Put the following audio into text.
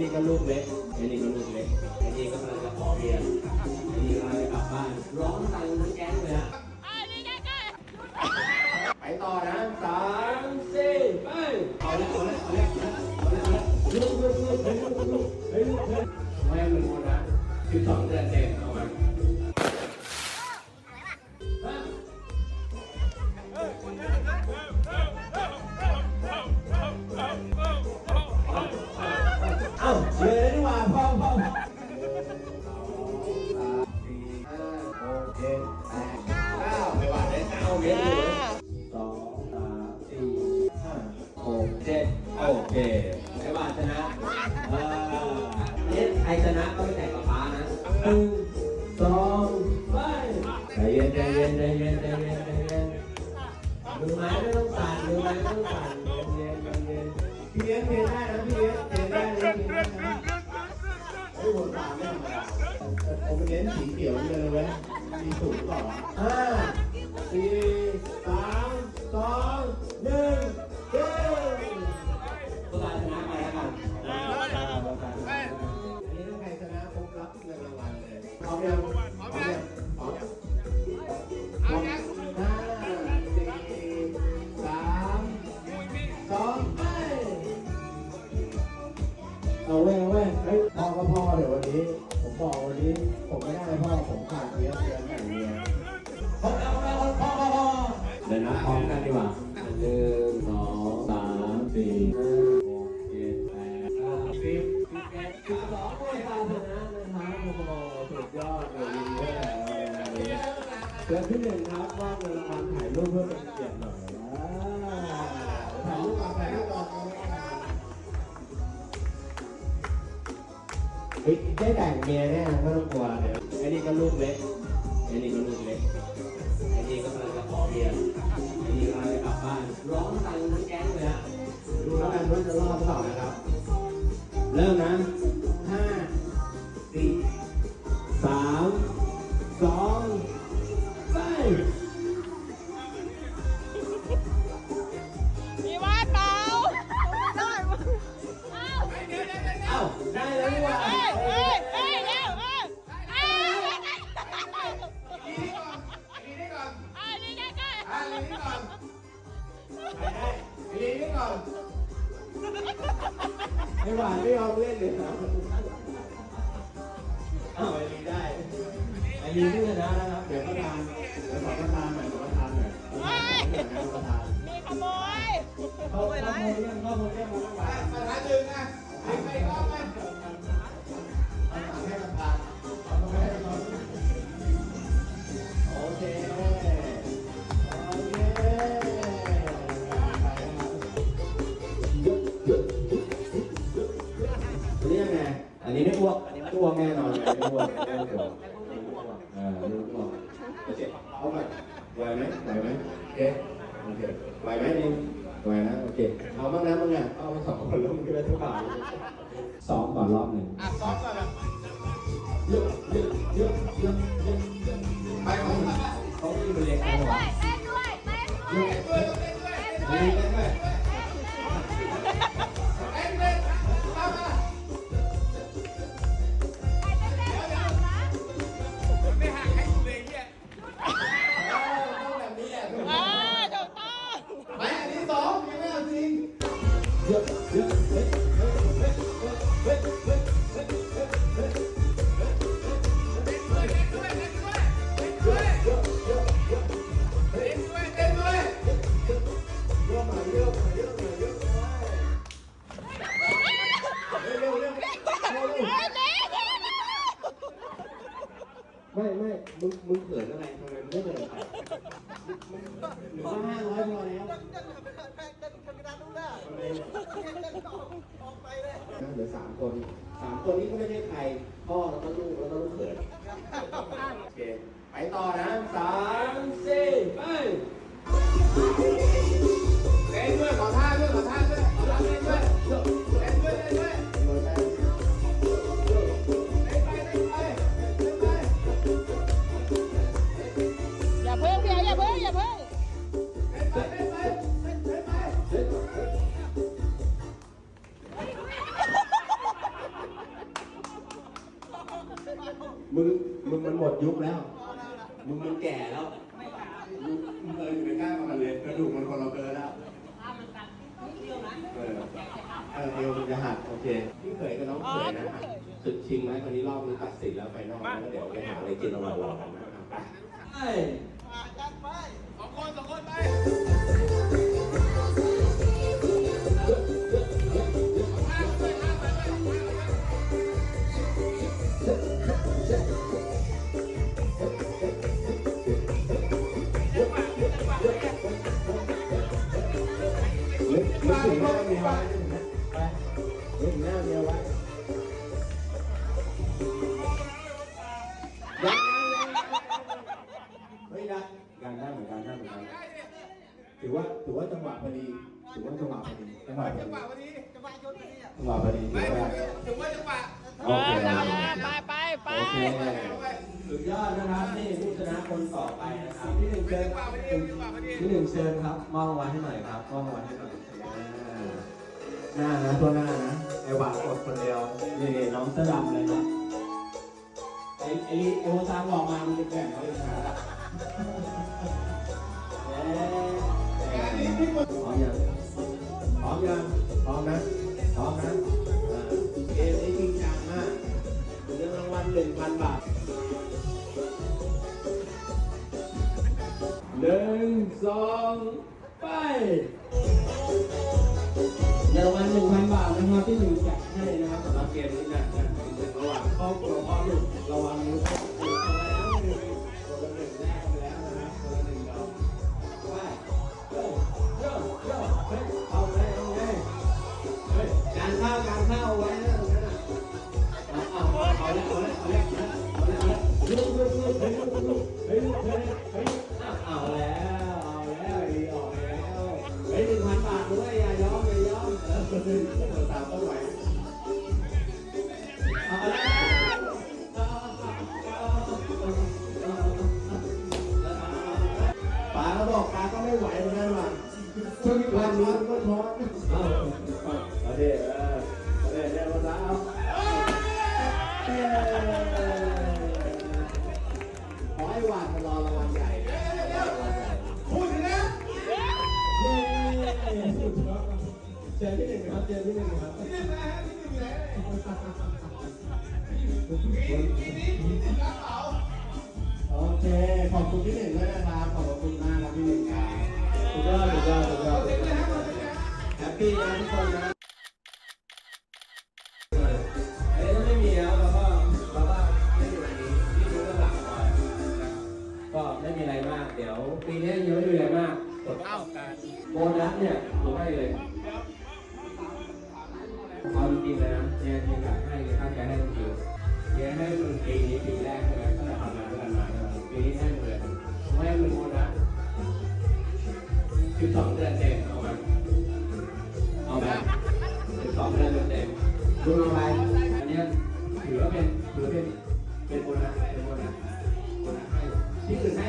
นี่ก็ลูกเล็กไอ้นี่ก็ลูกเล็กไอ้นี่ก็กำลังจะขอเมียไอ้นี่กำลังจะกลับบ้าน ร้องตังทั้งแก๊งเลยอะไปต่อนะสามสี่ไปเอาเละเอาเละเอาเลยเอาเลยเอาเลยลุกลุกลุกเฮ้ยลุกลุกเฮ้ยลุกเฮ้ยไม่ให้มันหมดนะสิบสองเดือนเต็ม ใจเย็นใจเย็นใจเย็นใจเย็นใจเย็นมือไม้ไม่ต้องสั่นมือไม้ไม่ต้องสั่นเย็นใจเย็นพี่เลี้ยงเทได้นะพี่เลี้ยงเทได้เลยเทได้นะไอ้หัวตาไม่ธรรมดาผมเน้นสีเขียวเลยนะเว้ยมีสูงต่อห้าสี่สาม สองไปเอาเว้ยเอาเว้ยเฮ้ยพ่อก็พ่อเดี๋ยววันนี้ ผมบอกวันนี้ ผมไม่ได้พ่อผมขาดเลี้ยงเลี้ยงอย่างเดียวพร้อแล้วพร้อพร้อพร้อเดี๋ยวนับพร้อมกันดีกว่าหนึ่งสองสามสี่ห้าหกเจ็ดแปดเก้าสิบสิบเอ็ดสิบสองคนตาชนะนะครับโอ้โหสุดยอดเลยดีด้วยเดือนที่หนึ่งครับว่าเงินรางวัลถ่ายรูปเพื่อเป็นเกียรติ ฮ้ยได้แต่งเมียแน่ไม่ต้องกลัวเดี๋ยวไอ้นี่ก็ลูกเล็กไอ้นี่ก็ลูกเล็กไอ้นี่ก็กำลังจะขอเบียไอ้นี่กำลังจะกลับบ้านร้องตังทั้งแก๊งเลยอะดูแล้วกันว่าจะรอดหรือเปล่านะครับ เริ่มนะห้าสี่สามสองไป นี่ใกล้อ่าทีนี้ก่อนไปลีนี้ก่อนไม่หวานไม่ยอมเล่นเลยนะเอาไอ้ลีได้ไอ้ลีที่ชนะนะครับ เดี๋ยวประธานเดี๋ยวขอประธานหน่อยขอประธานหน่อยๆเอ้ยเดี๋ยวประธานมีขโมยเขาเขาโมยยังเขาโมยยังมาแล้วหวาประธานดึงนะให้ไปรอบไหม อ้วกอันนี้ไม่วกแน่นอนไม่อ้วกไม่อ้วกเออไม่อ้วกโอเคเอาไปไหวไหมไหวไหมโอเคโอเคไหวไหมนี่ไหวนะโอเคเอาบ้างนะบ้างอะเอาสองคนลงกันไปทุกฝ่ายซ้อมก่อนรอบหนึ่งอะซ้อมก่อนนะเยอะเยอะเยอะเยอะเยอะไปของเขามีเป็นเล็กเต้นเขาด้ เขินอะไรทำไมไม่เดินไปหรือว่าห้าร้อยพอแล้วเหลือสามคนสามคนนี้ก็ไม่ใช่ใคร พ่อแล้วก็ลูกแล้วก็ลูกเขยโอเค ไปต่อนะสามสี่ไป มึงมึงมันหมดยุคแล้ว มึงมันแก่แล้วมึงเอออยู่ในใกล้มันเลยกระดูกมันคนเราเกินแล้วเออเออเอวมันจะหักโอเคพี่เขยกับน้องเขยนะครับศึกชิงไหมวันนี้รอบนี้ตัดสินแล้วไปนอกแล้วเดี๋ยวไปหาอะไรกินอร่อยๆกันนะครับไปใช่นึก ถือว่าถือว่าจังหวะพอดีถือว่าจังหวะพอดีจังหวะพอดีจังหวะพอดีจังหวะพอดีถือว่าถึงว่าจังหวะโอเคเออไปไปไปโอเคสุดยอดนะครับนี่ผู้ชนะคนต่อไปนะครับที่หนึ่งเชิญจังหวะพอดีจังหวะพอดีที่หนึ่งเชิญครับมอบรางวัลให้หน่อยครับมอบรางวัลให้หน่อยหน้านะตัวหน้านะไอหวานกดคนเดียวนี่นี่น้องเสื้อดำเลยครับไอ้ไอ้ไอ้โอซางบอกมามันจะแบ่งเขาอีกนะเอ๊ะ พร้อมยังพร้อมยังพร้อมนะพร้อมนะเกมนี้จริงจังมากเรื่องรางวัลหนึ่งพันบาทหนึ่งสองไปรางวัลหนึ่งพันบาทนะครับที่หนึ่งแจกให้นะครับสำหรับเกมนี้นะนะเป็นระหว่างครอบครัวพ่อลูกระวังมือ เฮ้ยเฮ้ยเฮ้ยเอาแล้วเอาแล้วดีออกแล้วเฮ้ยหนึ่งพันบาทด้วยอย่ายอมอย่ายอมเออตามต้นไหวเอาแล้วป๋าเขาบอกป๋าก็ไม่ไหวเหมือนกันว่ะช่วงวันนี้มันก็ท้อนเอาเอาเดี๋ยวเอาเดี๋ยวเดี๋ยวมาเอา ขอให้วานมารอรางวัลใหญ่รางวัลใหญ่พูดถึงนะเย้เจอที่หนึ่งครับเจอที่หนึ่งครับที่หนึ่งนะฮะที่หนึ่งอยู่ไหนปีนี้ปีนี้รับเปล่าโอเคขอบคุณพี่หนึ่งด้วยนะครับขอบคุณมากครับพี่หนึ่งครับสุดยอดสุดยอดสุดยอดเด็กเลยฮะคนเด็กนะแฮปปี้นะทุกคนนะ เดี๋ยวปีนี้เยอะดูแลมากเอ้าโบนัสเนี่ยผมให้เลยเอาจริงเลยนะเจนยังอยากให้เลยตั้งใจให้จริงๆเจนให้มึงปีนี้ปีแรกใช่ไหมก็จะทำงานด้วยกันมาปีนี้ให้มึเลยผมให้มึงโบนัสคือสองเดือนเต็มเอาไหมเอาไหมบสองเดือนเต็มดูลงไปอันนี้ถือว่าเป็นถือเป็นเป็นโบนัสเป็นโบนัสโบนัสให้ที่อื่นให้